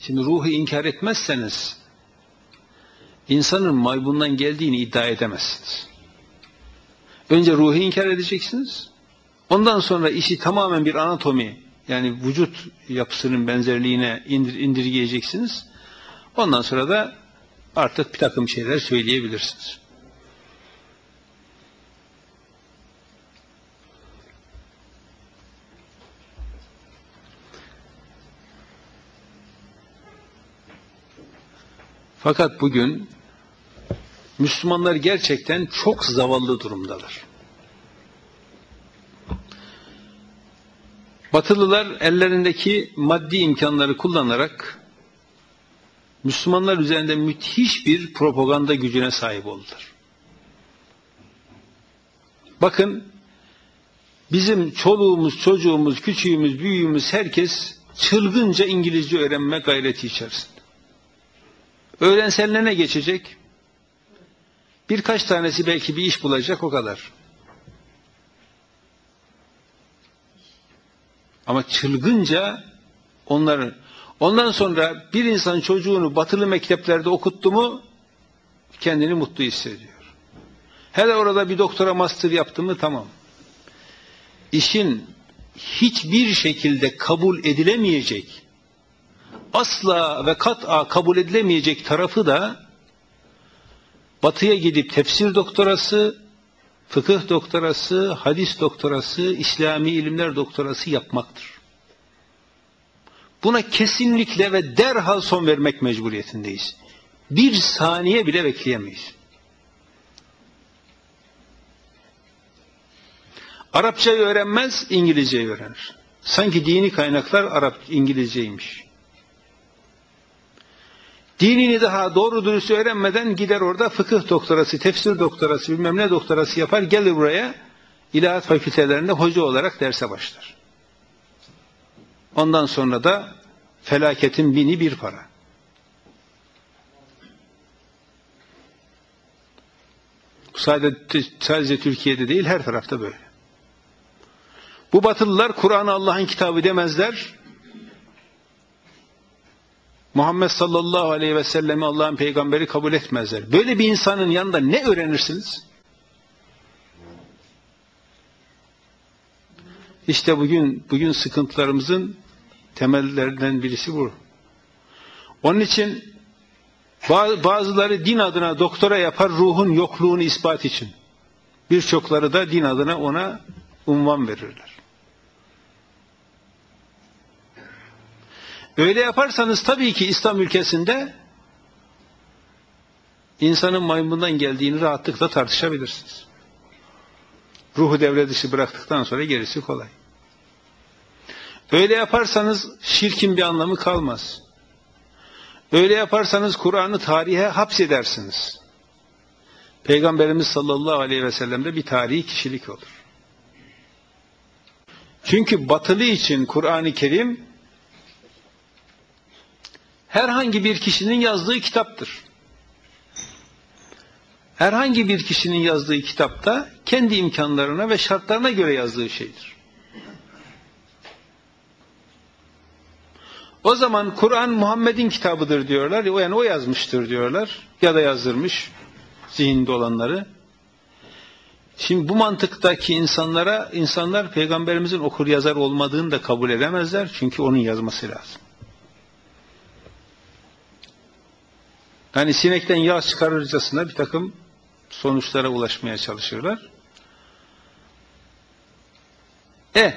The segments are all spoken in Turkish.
Şimdi ruhu inkar etmezseniz insanın maymundan geldiğini iddia edemezsiniz. Önce ruhu inkar edeceksiniz. Ondan sonra işi tamamen bir anatomi yani vücut yapısının benzerliğine indir, indirgeyeceksiniz. Ondan sonra da artık bir takım şeyler söyleyebilirsiniz. Fakat bugün Müslümanlar gerçekten çok zavallı durumdalar. Batılılar ellerindeki maddi imkanları kullanarak Müslümanlar üzerinde müthiş bir propaganda gücüne sahip oldular. Bakın bizim çoluğumuz, çocuğumuz, küçüğümüz, büyüğümüz herkes çılgınca İngilizce öğrenme gayreti içerisinde. Öğrenseline ne geçecek? Birkaç tanesi belki bir iş bulacak o kadar. Ama çılgınca onları ondan sonra bir insan çocuğunu batılı mekteplerde okuttu mu kendini mutlu hissediyor. Hele orada bir doktora master yaptı mı tamam. İşin hiçbir şekilde kabul edilemeyecek asla ve kat'a kabul edilemeyecek tarafı da batıya gidip tefsir doktorası, fıkıh doktorası, hadis doktorası, İslami ilimler doktorası yapmaktır. Buna kesinlikle ve derhal son vermek mecburiyetindeyiz. Bir saniye bile bekleyemeyiz. Arapçayı öğrenmez, İngilizceyi öğrenir. Sanki dini kaynaklar Arap İngilizceymiş. Dinini daha doğru dürüst öğrenmeden gider orada fıkıh doktorası, tefsir doktorası, bilmem ne doktorası yapar, gelir buraya ilahiyat fakültelerinde hoca olarak derse başlar. Ondan sonra da felaketin bini bir para. Sadece, sadece Türkiye'de değil her tarafta böyle. Bu batılılar Kur'an'ı Allah'ın kitabı demezler. Muhammed sallallahu aleyhi ve sellemi Allah'ın peygamberi kabul etmezler. Böyle bir insanın yanında ne öğrenirsiniz? İşte bugün bugün sıkıntılarımızın temellerinden birisi bu. Onun için bazıları din adına doktora yapar ruhun yokluğunu ispat için. Birçokları da din adına ona unvan verirler. Öyle yaparsanız tabii ki İslam ülkesinde insanın maymundan geldiğini rahatlıkla tartışabilirsiniz. Ruhu devre dışı bıraktıktan sonra gerisi kolay. Öyle yaparsanız şirkin bir anlamı kalmaz. Öyle yaparsanız Kur'an'ı tarihe hapsedersiniz. Peygamberimiz sallallahu aleyhi ve sellem'de bir tarihi kişilik olur. Çünkü batılı için Kur'an-ı Kerim herhangi bir kişinin yazdığı kitaptır. Herhangi bir kişinin yazdığı kitapta kendi imkanlarına ve şartlarına göre yazdığı şeydir. O zaman Kur'an Muhammed'in kitabıdır diyorlar. Yani o yazmıştır diyorlar. Ya da yazdırmış zihinde olanları. Şimdi bu mantıktaki insanlara insanlar peygamberimizin okur yazar olmadığını da kabul edemezler. Çünkü onun yazması lazım. Yani sinekten yağ çıkarırcasına bir takım sonuçlara ulaşmaya çalışırlar. E,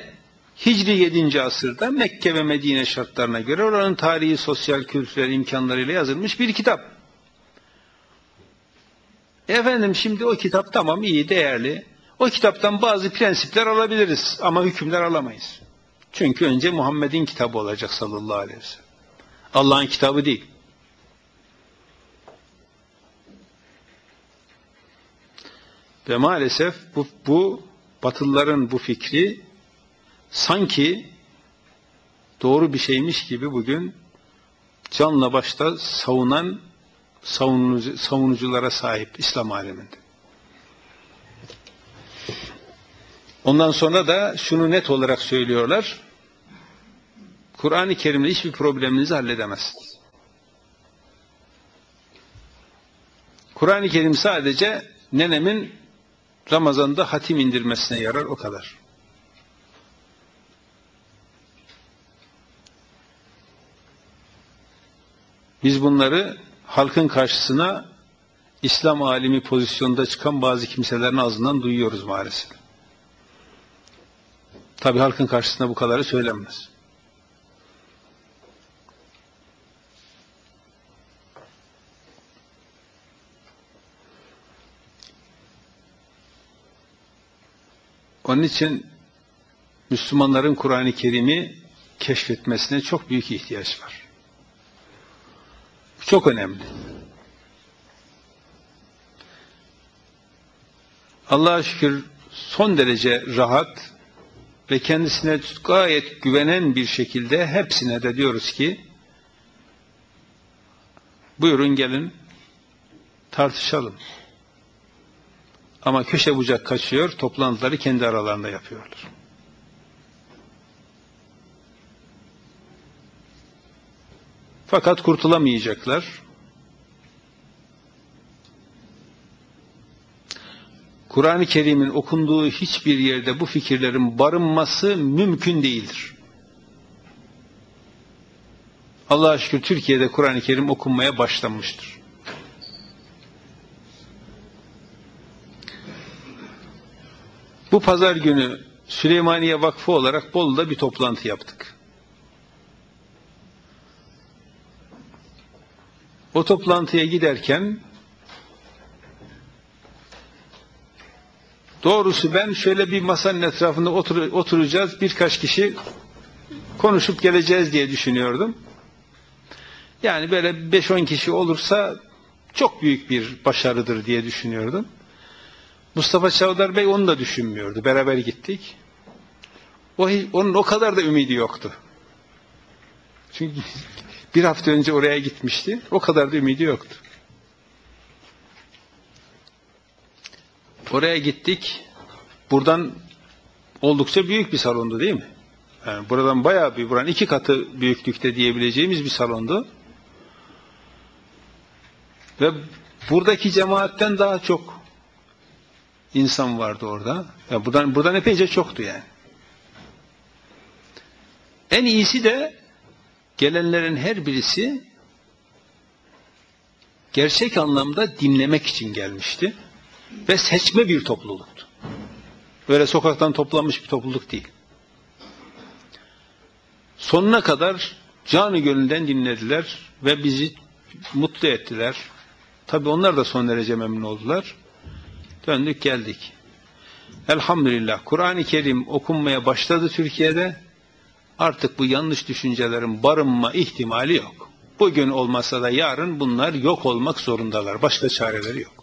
Hicri 7. asırda Mekke ve Medine şartlarına göre oranın tarihi, sosyal, kültürel imkanlarıyla yazılmış bir kitap. Efendim şimdi o kitap tamam iyi, değerli. O kitaptan bazı prensipler alabiliriz ama hükümler alamayız. Çünkü önce Muhammed'in kitabı olacak sallallahu aleyhi ve sellem. Allah'ın kitabı değil. Ve maalesef bu, bu Batılıların bu fikri sanki doğru bir şeymiş gibi bugün canla başta savunan savunucu, savunuculara sahip İslam aleminde. Ondan sonra da şunu net olarak söylüyorlar. Kur'an-ı Kerim'le hiçbir probleminizi halledemezsiniz. Kur'an-ı Kerim sadece nenemin Ramazan'da hatim indirmesine yarar o kadar. Biz bunları halkın karşısına İslam alimi pozisyonda çıkan bazı kimselerin ağzından duyuyoruz maalesef. Tabi halkın karşısında bu kadarı söylenmez. Onun için Müslümanların Kur'an-ı Kerim'i keşfetmesine çok büyük ihtiyaç var. Çok önemli. Allah'a şükür son derece rahat ve kendisine gayet güvenen bir şekilde hepsine de diyoruz ki buyurun gelin tartışalım. Ama köşe bucak kaçıyor, toplantıları kendi aralarında yapıyorlar. Fakat kurtulamayacaklar. Kur'an-ı Kerim'in okunduğu hiçbir yerde bu fikirlerin barınması mümkün değildir. Allah'a şükür Türkiye'de Kur'an-ı Kerim okunmaya başlanmıştır. Bu pazar günü Süleymaniye Vakfı olarak Bolu'da bir toplantı yaptık. O toplantıya giderken doğrusu ben şöyle bir masanın etrafında otur oturacağız birkaç kişi konuşup geleceğiz diye düşünüyordum. Yani böyle 5-10 kişi olursa çok büyük bir başarıdır diye düşünüyordum. Mustafa Çavdar Bey onu da düşünmüyordu. Beraber gittik. O, onun o kadar da ümidi yoktu. Çünkü bir hafta önce oraya gitmişti. O kadar da ümidi yoktu. Oraya gittik. Buradan oldukça büyük bir salondu değil mi? Yani buradan bayağı bir, buranın iki katı büyüklükte diyebileceğimiz bir salondu. Ve buradaki cemaatten daha çok insan vardı orada. Yani buradan, buradan epeyce çoktu yani. En iyisi de gelenlerin her birisi gerçek anlamda dinlemek için gelmişti ve seçme bir topluluktu. Böyle sokaktan toplanmış bir topluluk değil. Sonuna kadar canı gönülden dinlediler ve bizi mutlu ettiler. Tabi onlar da son derece memnun oldular. Döndük geldik. Elhamdülillah Kur'an-ı Kerim okunmaya başladı Türkiye'de. Artık bu yanlış düşüncelerin barınma ihtimali yok. Bugün olmasa da yarın bunlar yok olmak zorundalar. Başka çareleri yok.